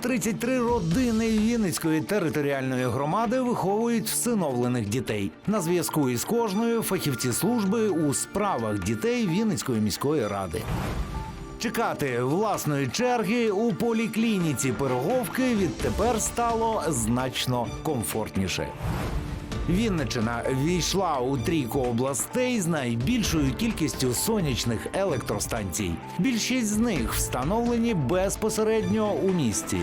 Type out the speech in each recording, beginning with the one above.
133 родини Вінницької територіальної громади виховують всиновлених дітей. На зв'язку із кожною фахівці служби у справах дітей Вінницької міської ради. Чекати власної черги у поліклініці Пироговки відтепер стало значно комфортніше. Вінничина війшла у трійку областей з найбільшою кількістю сонячних електростанцій. Більшість з них встановлені безпосередньо у місті.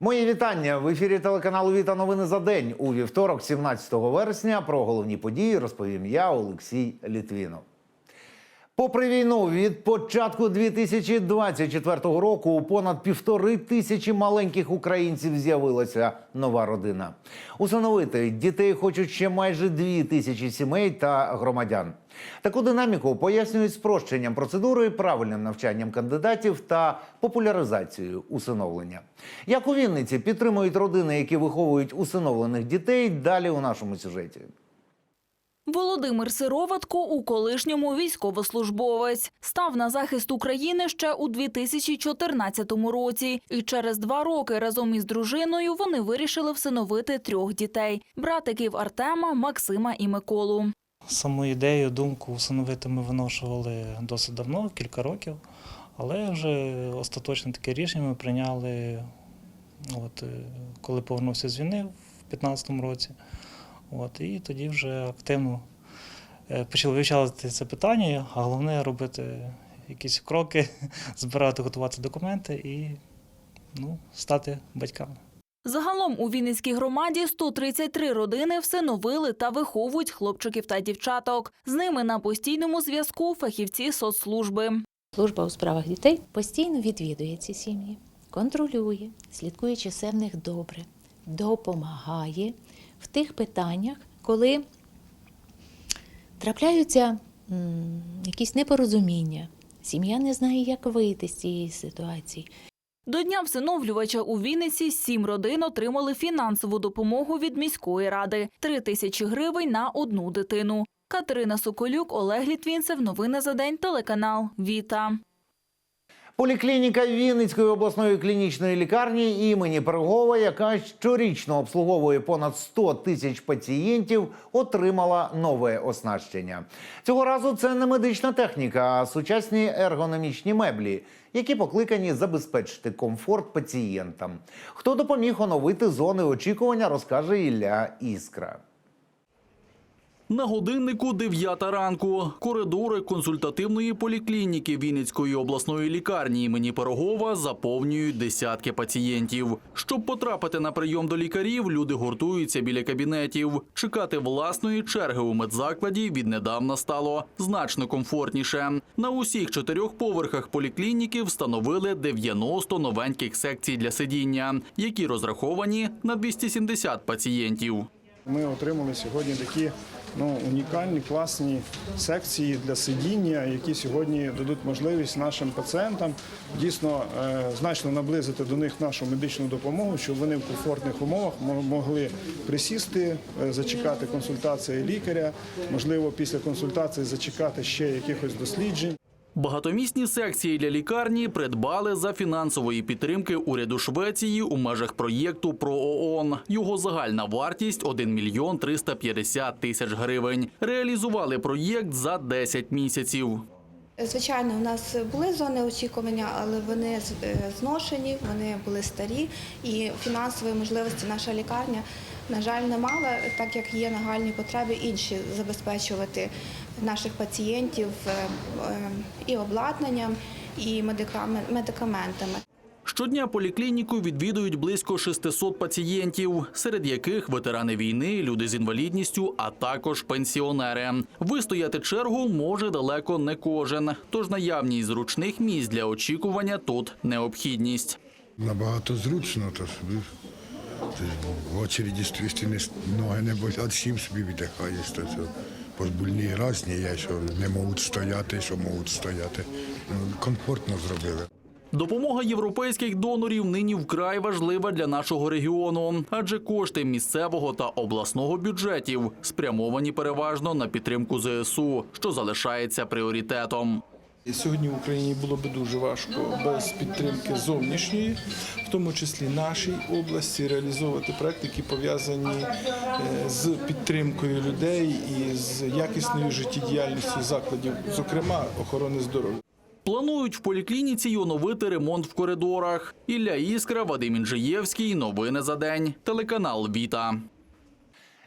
Мої вітання в ефірі телеканалу Віта новини за день у вівторок, 17 вересня. Про головні події розповім я, Олексій Літвінов. Попри війну, від початку 2024 року у понад півтори тисячі маленьких українців з'явилася нова родина. Усиновити дітей хочуть ще майже дві тисячі сімей та громадян. Таку динаміку пояснюють спрощенням процедури, правильним навчанням кандидатів та популяризацією усиновлення. Як у Вінниці підтримують родини, які виховують усиновлених дітей, далі у нашому сюжеті. Володимир Сироватко у колишньому військовослужбовець став на захист України ще у 2014 році, і через два роки разом із дружиною вони вирішили всиновити трьох дітей: братиків Артема, Максима і Миколу. Саму ідею, думку усиновити ми виношували досить давно, кілька років, але вже остаточне таке рішення ми прийняли, от, е, коли повернувся з війни в 2015 році. От, і тоді вже активно е, почали вивчати це питання, а головне робити якісь кроки, збирати, готувати документи і ну, стати батьками. Загалом у Вінницькій громаді 133 родини всиновили та виховують хлопчиків та дівчаток. З ними на постійному зв'язку фахівці соцслужби. Служба у справах дітей постійно відвідує ці сім'ї, контролює, слідкує, чи все в них добре, допомагає в тих питаннях, коли трапляються якісь непорозуміння. Сім'я не знає, як вийти з цієї ситуації. До дня всиновлювача у Вінниці сім родин отримали фінансову допомогу від міської ради – три тисячі гривень на одну дитину. Катерина Соколюк, Олег Літвінцев. Новини за день. Телеканал Віта. Поліклініка Вінницької обласної клінічної лікарні імені Пирогова, яка щорічно обслуговує понад 100 тисяч пацієнтів, отримала нове оснащення. Цього разу це не медична техніка, а сучасні ергономічні меблі, які покликані забезпечити комфорт пацієнтам. Хто допоміг оновити зони очікування, розкаже Ілля Іскра. На годиннику 9 ранку. Коридори консультативної поліклініки Вінницької обласної лікарні імені Пирогова заповнюють десятки пацієнтів. Щоб потрапити на прийом до лікарів, люди гуртуються біля кабінетів. Чекати власної черги у медзакладі віднедавна стало значно комфортніше. На усіх чотирьох поверхах поліклініки встановили 90 новеньких секцій для сидіння, які розраховані на 270 пацієнтів. Ми отримали сьогодні такі ну, унікальні, класні секції для сидіння, які сьогодні дадуть можливість нашим пацієнтам дійсно е, значно наблизити до них нашу медичну допомогу, щоб вони в комфортних умовах могли присісти, е, зачекати консультації лікаря, можливо, після консультації зачекати ще якихось досліджень. Багатомісні секції для лікарні придбали за фінансової підтримки уряду Швеції у межах проєкту про ООН. Його загальна вартість 1 мільйон 350 тисяч гривень. Реалізували проєкт за 10 місяців. Звичайно, у нас були зони очікування, але вони е, зношені, вони були старі, і фінансової можливості наша лікарня, на жаль, не мала, так як є нагальні потреби інші забезпечувати наших пацієнтів е, е, і обладнанням, і медикамен- медикаментами. Щодня поліклініку відвідують близько 600 пацієнтів, серед яких ветерани війни, люди з інвалідністю, а також пенсіонери. Вистояти чергу може далеко не кожен, тож наявність зручних місць для очікування тут необхідність. Набагато зручно, то собі в очереді стрісти не ноги не болять, сім собі віддихаєш, то це позбульні різні є, що не можуть стояти, що можуть стояти. Ну, комфортно зробили. Допомога європейських донорів нині вкрай важлива для нашого регіону, адже кошти місцевого та обласного бюджетів спрямовані переважно на підтримку ЗСУ, що залишається пріоритетом. Сьогодні в Україні було би дуже важко без підтримки зовнішньої, в тому числі нашій області, реалізовувати проекти, які пов'язані е, з підтримкою людей і з якісною життєдіяльністю закладів, зокрема охорони здоров'я. Планують в поліклініці й оновити ремонт в коридорах. Ілля Іскра, Вадим Інжиєвський. Новини за день. Телеканал Віта.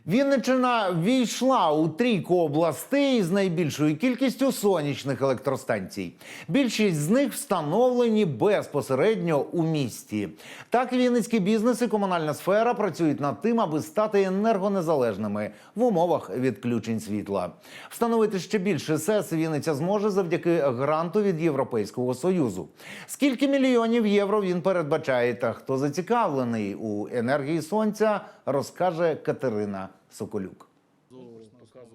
Вінниччина війшла у трійку областей з найбільшою кількістю сонячних електростанцій. Більшість з них встановлені безпосередньо у місті. Так, вінницький бізнес і комунальна сфера працюють над тим, аби стати енергонезалежними в умовах відключень світла. Встановити ще більше СЕС Вінниця зможе завдяки гранту від Європейського союзу. Скільки мільйонів євро він передбачає та хто зацікавлений у енергії сонця, розкаже Катерина Соколюк.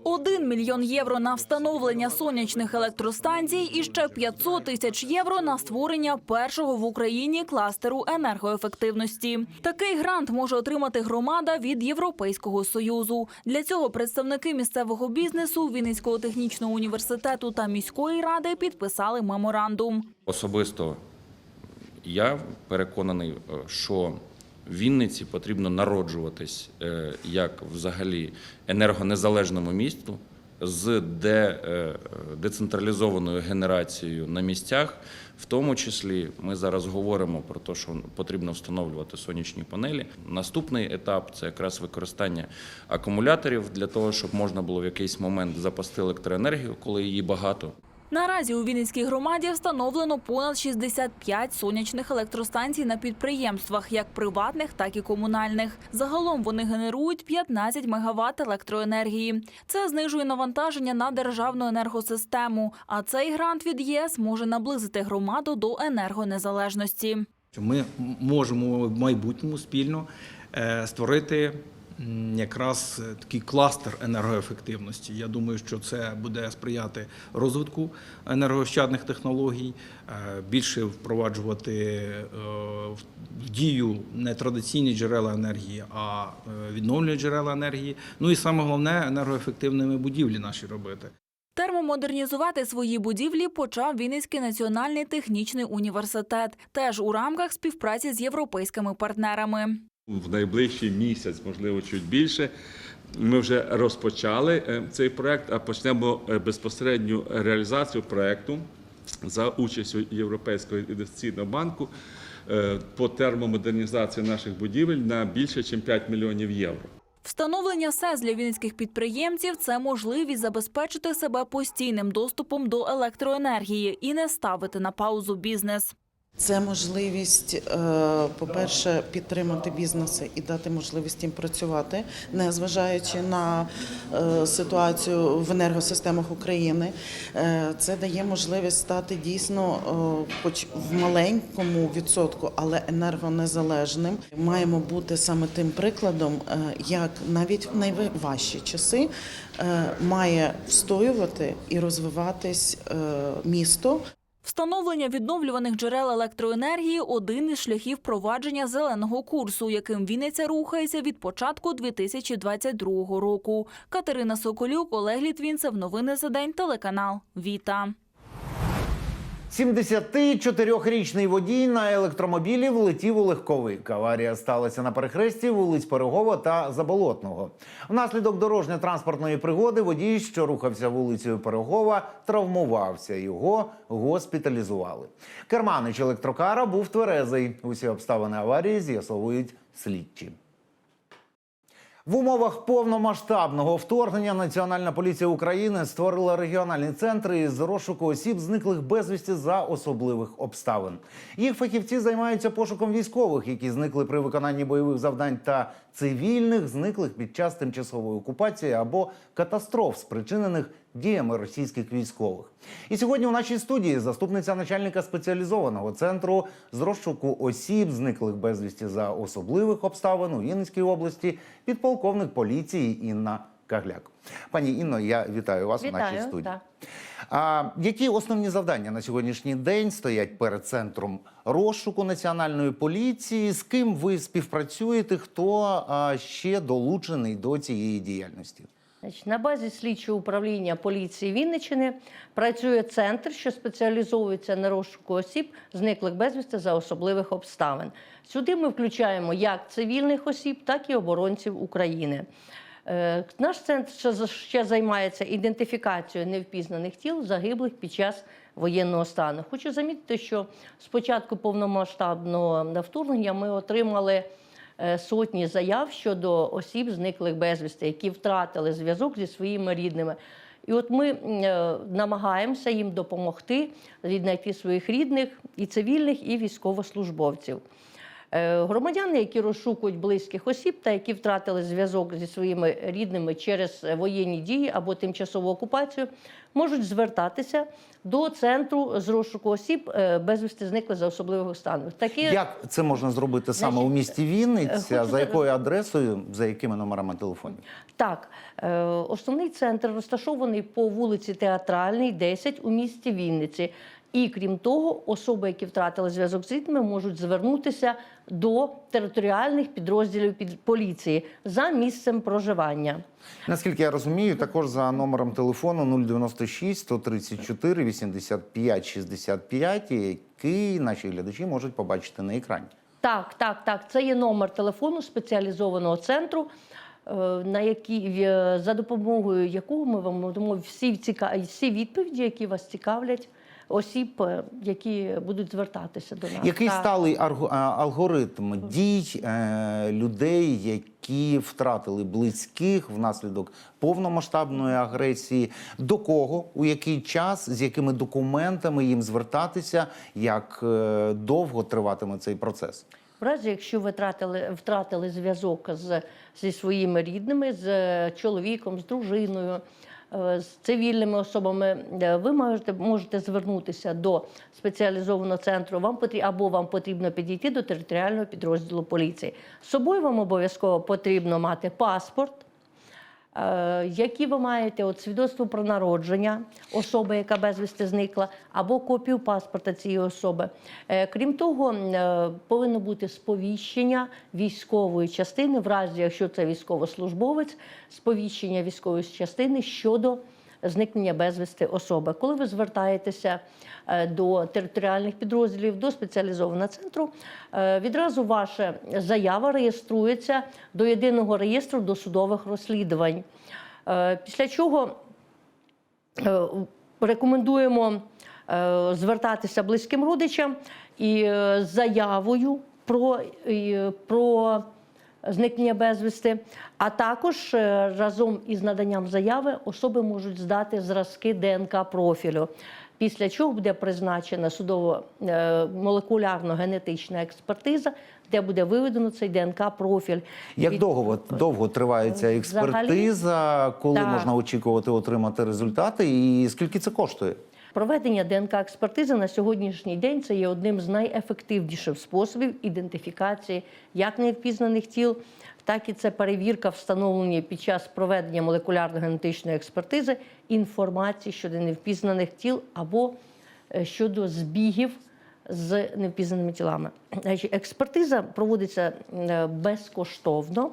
Один мільйон євро на встановлення сонячних електростанцій і ще 500 тисяч євро на створення першого в Україні кластеру енергоефективності. Такий грант може отримати громада від Європейського союзу. Для цього представники місцевого бізнесу, Вінницького технічного університету та міської ради підписали меморандум. Особисто я переконаний, е, Вінниці потрібно народжуватись е, як взагалі енергонезалежному місту з е, децентралізованою генерацією на місцях. В тому числі ми зараз говоримо про те, що потрібно встановлювати сонячні панелі. Наступний етап це якраз використання акумуляторів для того, щоб можна було в якийсь момент запасти електроенергію, коли її багато. Наразі у Вінницькій громаді встановлено понад 65 сонячних електростанцій на підприємствах, як приватних, так і комунальних. Загалом вони генерують 15 мегаватт електроенергії. Це знижує навантаження на державну енергосистему. А цей грант від ЄС може наблизити громаду до енергонезалежності. ми можемо в майбутньому спільно е, створити якраз е, такий кластер енергоефективності. Я думаю, що це буде сприяти розвитку енергоощадних технологій, е, більше впроваджувати е, в дію не традиційні джерела енергії, а е, джерела енергії. Ну і саме головне енергоефективними будівлі наші робити. Термомодернізувати свої будівлі почав Вінницький національний технічний університет, теж у рамках співпраці з європейськими партнерами. В найближчий місяць, можливо, чуть більше. Ми вже розпочали е, цей проект, а почнемо е, безпосередню реалізацію проекту за участю Європейського інвестиційного банку е, по термомодернізації наших будівель на більше, ніж 5 мільйонів євро. Встановлення СЕС для вінницьких підприємців це можливість забезпечити себе постійним доступом до електроенергії і не ставити на паузу бізнес. Це можливість, е, по-перше, підтримати бізнеси і дати можливість їм працювати, незважаючи на е, ситуацію в енергосистемах України. Е, Це дає можливість стати дійсно, хоч в маленькому відсотку, але енергонезалежним. Маємо бути саме тим прикладом, як навіть в найважчі часи має встоювати і розвиватись місто. Встановлення відновлюваних джерел електроенергії один із шляхів провадження зеленого курсу, яким Вінниця рухається від початку 2022 року. Катерина Соколюк, Олег Літвінцев. Новини за день. Телеканал Віта. 74-річний водій на електромобілі влетів у легковик. Аварія сталася на перехресті вулиць Пирогова та Заболотного. Внаслідок дорожньо-транспортної пригоди водій, що рухався вулицею Пирогова, травмувався. Його госпіталізували. Керманич електрокара був тверезий. Усі обставини аварії з'ясовують слідчі. В умовах повномасштабного вторгнення Національна поліція України створила регіональні центри із розшуку осіб, зниклих безвісті за особливих обставин. Їх фахівці займаються пошуком військових, які зникли при виконанні бойових завдань, та цивільних, зниклих під час тимчасової окупації або катастроф, спричинених діями російських військових. І сьогодні у нашій студії заступниця начальника спеціалізованого центру з розшуку осіб, зниклих безвісті за особливих обставин у Вінницькій області, підполковник поліції Інна Кагляк. Пані Інно, я вітаю вас у нашій студії. А які основні завдання на сьогоднішній день стоять перед центром розшуку національної поліції? З ким ви співпрацюєте? Хто а, ще долучений до цієї діяльності? На базі слідчого управління поліції Вінниччини працює центр, що спеціалізується на розшуку осіб, зниклих безвісти за особливих обставин. Сюди ми включаємо як цивільних осіб, так і оборонців України. Е, Наш центр ще за- ще займається ідентифікацією невпізнаних тіл загиблих під час воєнного стану. Хочу замітити, що з початку повномасштабного вторгнення ми отримали сотні заяв щодо осіб, зниклих безвісти, які втратили зв'язок зі своїми рідними. І от ми е, намагаємося їм допомогти віднайти своїх рідних і цивільних, і військовослужбовців. Е, Громадяни, які розшукують близьких осіб та які втратили зв'язок зі своїми рідними через воєнні дії або тимчасову окупацію, можуть звертатися до центру з розшуку осіб е, безвісти зникли за особливих станів. Такі Як це можна зробити саме Значить, у місті е, Вінниця? хочу За якою адресою, за якими номерами телефонів? Так, е, основний центр розташований по вулиці Театральній, 10 у місті Вінниці. І крім того, особи, які втратили зв'язок з рідними, можуть звернутися до територіальних підрозділів під поліції за місцем проживання. Наскільки я розумію, також за номером телефону 096 134 85 65, який наші глядачі можуть побачити на екрані. Так, так, так. Це є номер телефону спеціалізованого центру, е, на який, в- за допомогою якого ми вам надамо всі, ціка... всі відповіді, які вас цікавлять, осіб, е, які будуть звертатися до нас. Який Так. сталий алгоритм дій е, людей, які втратили близьких внаслідок повномасштабної агресії? До кого, у який час, з якими документами їм звертатися? Як е, довго триватиме цей процес? В разі, якщо ви втратили, втратили зв'язок з, зі своїми рідними, з чоловіком, з дружиною, з цивільними особами, е, ви можете, можете звернутися до спеціалізованого центру. Вам потрібно або вам потрібно підійти до територіального підрозділу поліції. З собою вам обов'язково потрібно мати паспорт. Е, Які ви маєте от свідоцтво про народження особи, яка безвісти зникла, або копію паспорта цієї особи. Е, Крім того, е, повинно бути сповіщення військової частини, в разі якщо це військовослужбовець, сповіщення військової частини щодо зникнення безвісти особи. Коли ви звертаєтеся е, до територіальних підрозділів, до спеціалізованого центру, е, відразу ваша заява реєструється до єдиного реєстру досудових розслідувань. Е, Після чого рекомендуємо звертатися близьким родичам і заявою про, про зникнення безвісти. А також е, разом із наданням заяви особи можуть здати зразки ДНК профілю. Після чого буде призначена судово-молекулярно-генетична експертиза, де буде виведено цей ДНК профіль. Як Від- довго довго триває ця Взагалі- експертиза? Коли Так. можна очікувати отримати результати, і скільки це коштує? Проведення ДНК-експертизи на сьогоднішній день це є одним з найефективніших способів ідентифікації як невпізнаних тіл, так і це перевірка встановлення під час проведення молекулярно-генетичної експертизи інформації щодо невпізнаних тіл або е, щодо збігів з невпізнаними тілами. Експертиза проводиться е, безкоштовно.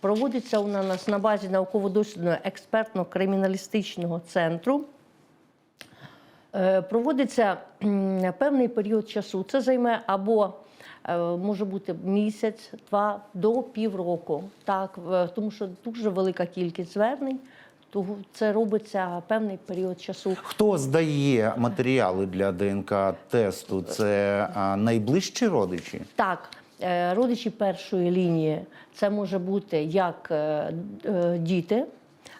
Проводиться вона на базі науково-дослідного експертно-криміналістичного центру. Е, Проводиться певний період часу. Це займе або е, може бути місяць, два до півроку. Так, тому що дуже велика кількість звернень. Того це робиться певний період часу. Хто здає матеріали для ДНК-тесту? Це найближчі родичі? Так, е, родичі першої лінії це може бути як діти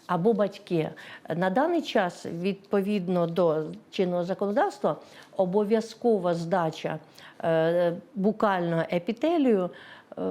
або батьки. На даний час, відповідно до чинного законодавства, обов'язкова здача е, букального епітелію е,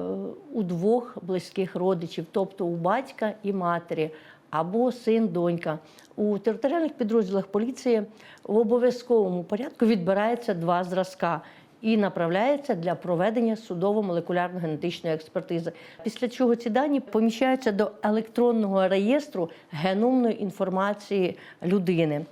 у двох близьких родичів, тобто у батька і матері. Або син, донька. У територіальних підрозділах поліції в обов'язковому порядку відбирається два зразка і направляється для проведення судово-молекулярно-генетичної експертизи. Після чого ці дані поміщаються до електронного реєстру геномної інформації людини.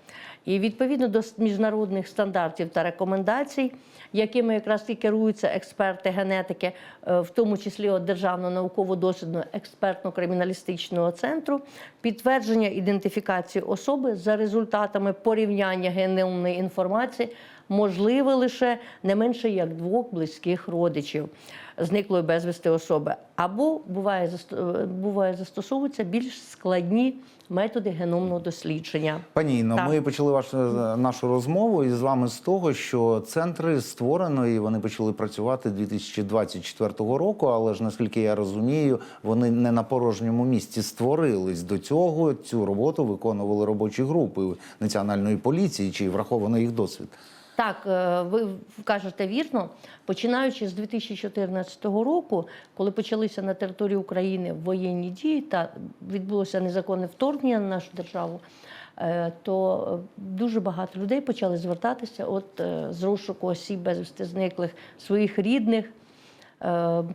І відповідно до міжнародних стандартів та рекомендацій, якими якраз і керуються експерти генетики, е, в тому числі от Державного науково-дослідного експертно-криміналістичного центру, підтвердження ідентифікації особи за результатами порівняння геномної інформації можливе лише не менше як двох близьких родичів зниклої безвісти особи, або буває е, буває застосовуються більш складні методи геномного дослідження. Пані Інно, Так. ми почали вашу нашу розмову із вами з того, що центри створено і вони почали працювати 2024 року. Але ж наскільки я розумію, вони не на порожньому місці створились. До цього цю роботу виконували робочі групи національної поліції, чи враховано їх досвід. Так, е, ви кажете вірно. Починаючи з 2014 року, коли почалися на території України воєнні дії та відбулося незаконне вторгнення на нашу державу, е, то е, дуже багато людей почали звертатися от з розшуку осіб безвісти зниклих своїх рідних.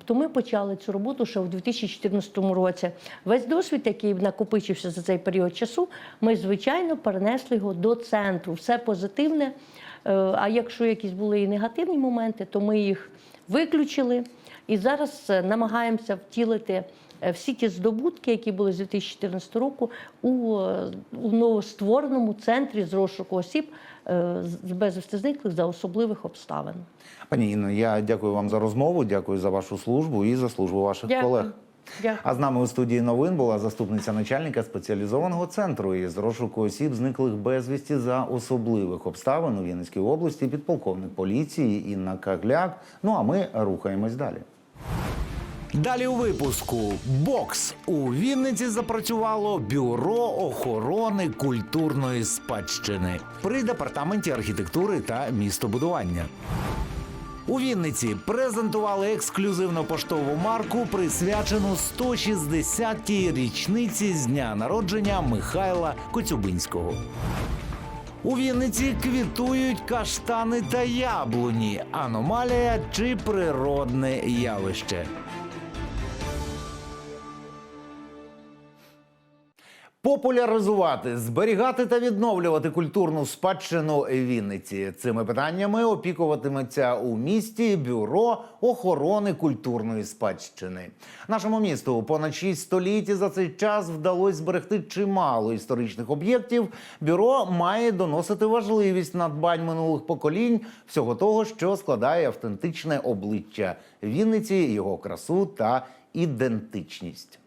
То ми почали цю роботу ще у 2014 році. Весь досвід, який накопичився за цей період часу, ми звичайно перенесли його до центру. Все позитивне. Е, А якщо якісь були і негативні моменти, то ми їх виключили і зараз е, намагаємося втілити е, всі ті здобутки, які були з 2014 року, у, у новоствореному центрі з розшуку осіб з безвісти зниклих за особливих обставин. Пані Інно, я дякую вам за розмову, дякую за вашу службу і за службу ваших Дякую. колег. Дякую. А з нами у студії новин була заступниця начальника спеціалізованого центру із розшуку осіб, зниклих безвісті за особливих обставин у Вінницькій області, підполковник поліції Інна Кагляк. Ну а ми рухаємось далі. Далі у випуску бокс у Вінниці запрацювало бюро охорони культурної спадщини при департаменті архітектури та містобудування. У Вінниці презентували ексклюзивну поштову марку, присвячену 160-й річниці з дня народження Михайла Коцюбинського. У Вінниці квітують каштани та яблуні. Аномалія чи природне явище. Популяризувати, зберігати та відновлювати культурну спадщину Вінниці. Цими питаннями опікуватиметься у місті бюро охорони культурної спадщини. Нашому місту понад шість століть за цей час вдалося зберегти чимало історичних об'єктів. Бюро має доносити важливість надбань минулих поколінь всього того, що складає автентичне обличчя Вінниці, його красу та ідентичність.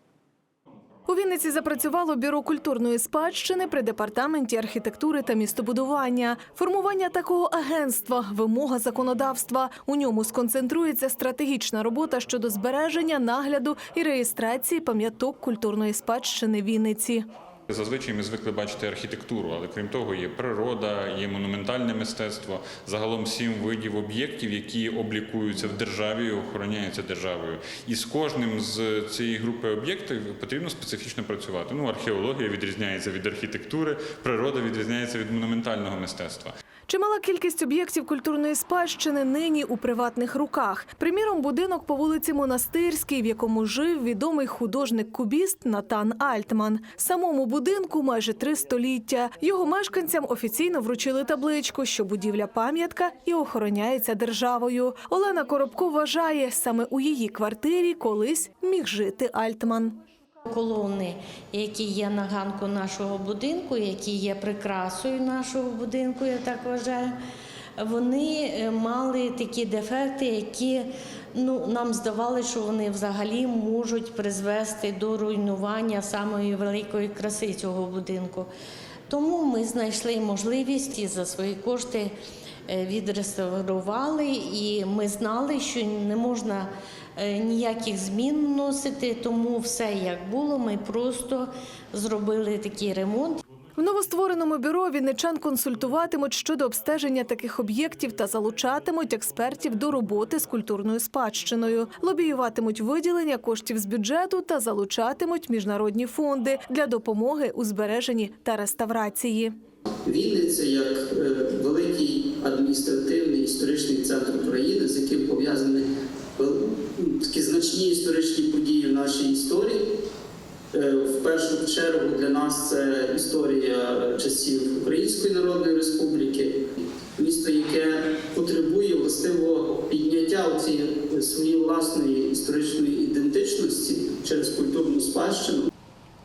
У Вінниці запрацювало бюро культурної спадщини при департаменті архітектури та містобудування. Формування такого агентства вимога законодавства. У ньому сконцентрується стратегічна робота щодо збереження, нагляду і реєстрації пам'яток культурної спадщини Вінниці. Зазвичай ми звикли бачити архітектуру, але крім того, є природа, є монументальне мистецтво, загалом сім видів об'єктів, які облікуються в державі, охороняються державою. І з кожним з цієї групи об'єктів потрібно специфічно працювати. Ну, археологія відрізняється від архітектури, природа відрізняється від монументального мистецтва. Чимала кількість об'єктів культурної спадщини нині у приватних руках. Приміром, будинок по вулиці Монастирській, в якому жив відомий художник-кубіст Натан Альтман. Самому будинку майже три століття. Його мешканцям офіційно вручили табличку, що будівля пам'ятка і охороняється державою. Олена Коробко вважає, саме у її квартирі колись міг жити Альтман. Колони, які є на ганку нашого будинку, які є прикрасою нашого будинку, я так вважаю, вони е, мали такі дефекти, які ну, нам здавалося, що вони взагалі можуть призвести до руйнування самої великої краси цього будинку. Тому ми знайшли можливість і за свої кошти е, відреставрували, і ми знали, що не можна е, ніяких змін вносити, тому все як було, ми просто зробили такий ремонт. В новоствореному бюро вінничан консультуватимуть щодо обстеження таких об'єктів та залучатимуть експертів до роботи з культурною спадщиною, лобіюватимуть виділення коштів з бюджету та залучатимуть міжнародні фонди для допомоги у збереженні та реставрації. Вінниця як е, великий адміністративний історичний центр України, з яким пов'язані такі значні історичні події в нашій історії. Е, В першу чергу для нас це історія часів Української Народної Республіки, місто, яке потребує властивого підняття цієї своєї власної історичної ідентичності через культурну спадщину.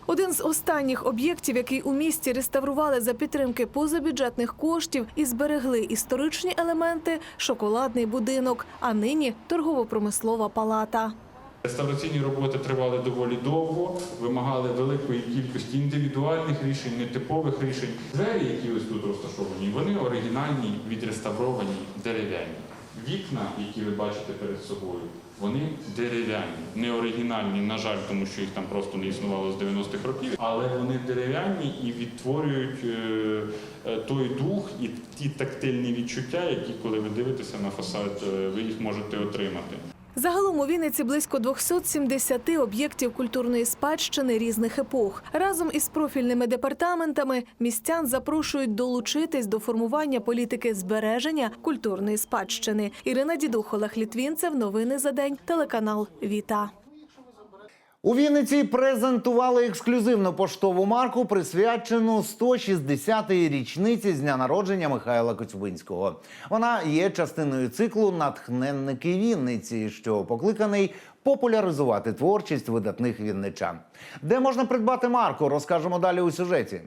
Один з останніх об'єктів, який у місті реставрували за підтримки позабюджетних коштів і зберегли історичні елементи шоколадний будинок, а нині торгово-промислова палата. Реставраційні роботи тривали доволі довго, вимагали великої кількості індивідуальних рішень, нетипових рішень. Двері, які ось тут розташовані, вони оригінальні, відреставровані, дерев'яні. Вікна, які ви бачите перед собою, вони дерев'яні, не оригінальні, на жаль, тому що їх там просто не існувало з 90-х років, але вони дерев'яні і відтворюють е, е, той дух і ті тактильні відчуття, які, коли ви дивитеся на фасад, е, ви їх можете отримати. Загалом у Вінниці близько 270 об'єктів культурної спадщини різних епох. Разом із профільними департаментами містян запрошують долучитись до формування політики збереження культурної спадщини. Ірина Дідух, Олег Літвінцев. Новини за день. Телеканал Віта. У Вінниці презентували ексклюзивну поштову марку, присвячену 160-й річниці з дня народження Михайла Коцюбинського. Вона є частиною циклу Натхненники Вінниці, що покликаний популяризувати творчість видатних вінничан. Де можна придбати марку, розкажемо далі у сюжеті.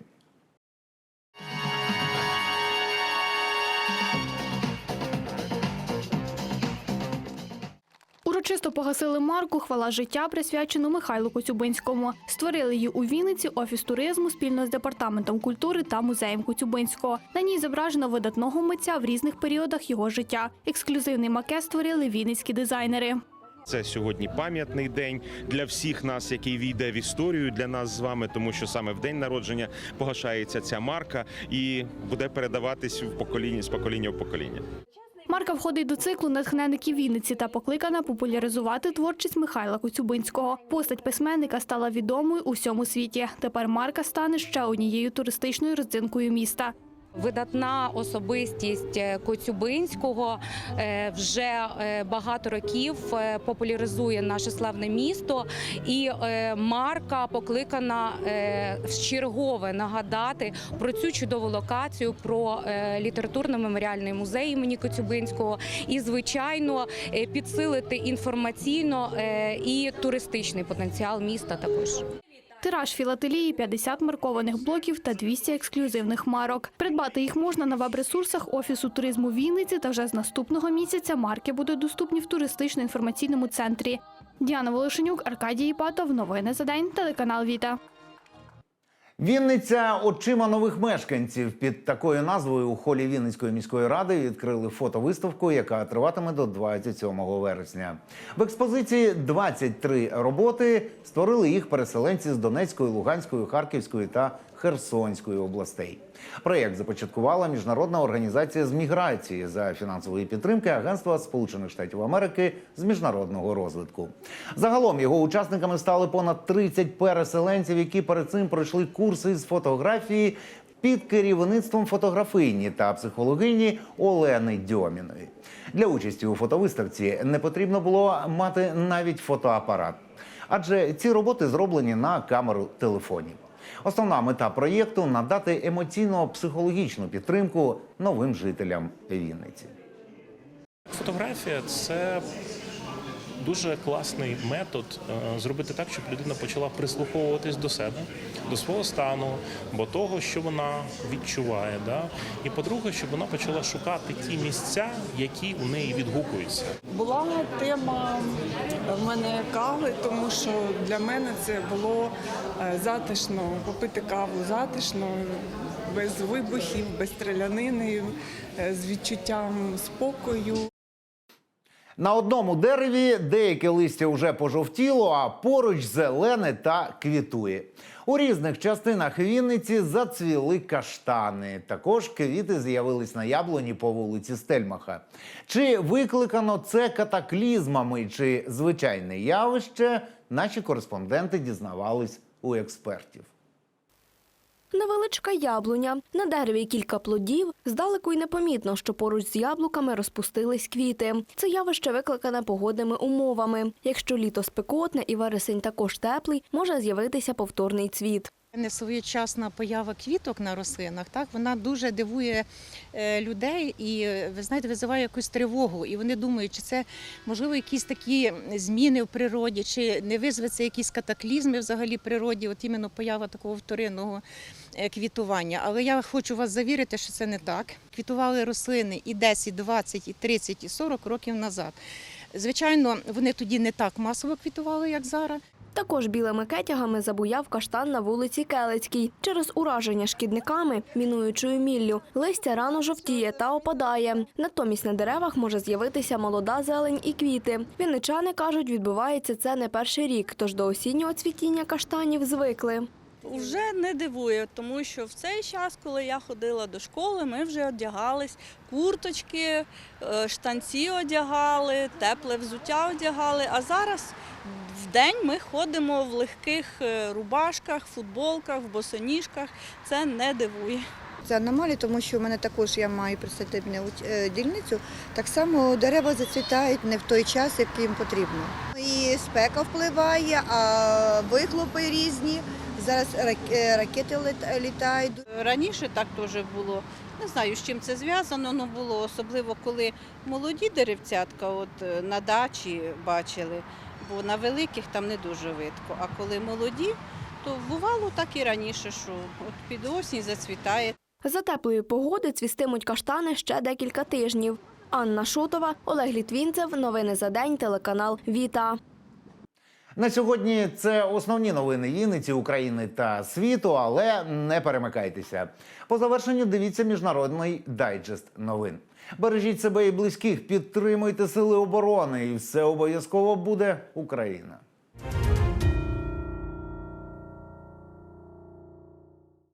Урочисто погасили марку Хвала життя, присвячену Михайлу Коцюбинському. Створили її у Вінниці офіс туризму спільно з департаментом культури та музеєм Коцюбинського. На ній зображено видатного митця в різних періодах його життя. Ексклюзивний макет створили вінницькі дизайнери. Це сьогодні пам'ятний день для всіх нас, який війде в історію для нас з вами, тому що саме в день народження погашається ця марка і буде передаватись в покоління з покоління в покоління. Марка входить до циклу натхненників Вінниці та покликана популяризувати творчість Михайла Коцюбинського. Постать письменника стала відомою у всьому світі. Тепер марка стане ще однією туристичною родзинкою міста. Видатна особистість е, Коцюбинського е, вже е, багато років популяризує наше славне місто, і марка покликана е, вчергове нагадати про цю чудову локацію, про літературно-меморіальний музей імені Коцюбинського, і звичайно підсилити інформаційно і туристичний потенціал міста також. Тираж філателії 50 маркованих блоків та 200 ексклюзивних марок. Придбати їх можна на веб-ресурсах Офісу туризму Вінниці та вже з наступного місяця марки будуть доступні в туристично-інформаційному центрі. Діана Волошенюк, Аркадій Іпатов. Новини за день. Телеканал Віта. Вінниця очима нових мешканців під такою назвою у холі Вінницької міської ради відкрили фотовиставку, яка триватиме до 27 вересня. В експозиції 23 роботи створили їх переселенці з Донецької, Луганської, Харківської та Херсонської областей. Проєкт започаткувала міжнародна організація з міграції за фінансової підтримки Агентства Сполучених Штатів Америки з міжнародного розвитку. Загалом його учасниками стали понад 30 переселенців, які перед цим пройшли курси з фотографії під керівництвом фотографині та психологині Олени Дьоміної. Для участі у фотовиставці не потрібно було мати навіть фотоапарат, адже ці роботи зроблені на камеру телефонів. Основна мета проєкту надати емоційно-психологічну підтримку новим жителям Вінниці. Фотографія це дуже класний метод е, зробити так, щоб людина почала прислуховуватись до себе, до свого стану, бо того, що вона відчуває. Да? І по-друге, щоб вона почала шукати ті місця, які у неї відгукуються. Була тема в мене кави, тому що для мене це було е, затишно попити каву затишно, без вибухів, без стрілянини, е, з відчуттям спокою. На одному дереві деяке листя вже пожовтіло, а поруч зелене та квітує. У різних частинах Вінниці зацвіли каштани. Також квіти з'явились на яблуні по вулиці Стельмаха. Чи викликано це катаклізмами, чи звичайне явище? Наші кореспонденти дізнавались у експертів. Невеличка яблуня. На дереві кілька плодів. Здалеку й непомітно, що поруч з яблуками розпустились квіти. Це явище викликане погодними умовами. Якщо літо спекотне і вересень також теплий, може з'явитися повторний цвіт. Несвоєчасна поява квіток на рослинах, так вона дуже дивує е, людей і ви знаєте, визиває якусь тривогу. І вони думають, чи це можливо якісь такі зміни в природі, чи не визветься якісь катаклізми взагалі в природі, от іменно поява такого вторинного е, квітування. Але я хочу вас завірити, що це не так. Квітували рослини і 10, 20, і 30, і 40 років назад. Звичайно, вони тоді не так масово квітували, як зараз. Також білими кетягами забуяв каштан на вулиці Келецькій. Через ураження шкідниками, мінуючою міллю, листя рано жовтіє та опадає. Натомість на деревах може з'явитися молода зелень і квіти. Вінничани кажуть, відбувається це не перший рік, тож до осіннього цвітіння каштанів звикли. Вже не дивує, тому що в цей час, коли я ходила до школи, ми вже одягались курточки, е, штанці одягали, тепле взуття одягали. А зараз день ми ходимо в легких е, рубашках, футболках, в босоніжках. Це не дивує. Це аномалія, тому що в мене також я маю присадибну е, дільницю. Так само дерева зацвітають не в той час, як їм потрібно. І спека впливає, а вихлопи різні. Зараз е, ракети літають. Раніше так теж було. Не знаю, з чим це зв'язано, але було особливо, коли молоді деревцятка от, на дачі бачили, бо на великих там не дуже видко. А коли молоді, то бувало так і раніше, що от під осінь зацвітає. За теплої погоди цвістимуть каштани ще декілька тижнів. Анна Шутова, Олег Літвінцев. Новини за день. Телеканал Віта. На сьогодні це основні новини Вінниці, України та світу, але не перемикайтеся. По завершенню дивіться міжнародний дайджест новин. Бережіть себе і близьких, підтримуйте сили оборони, і все обов'язково буде Україна.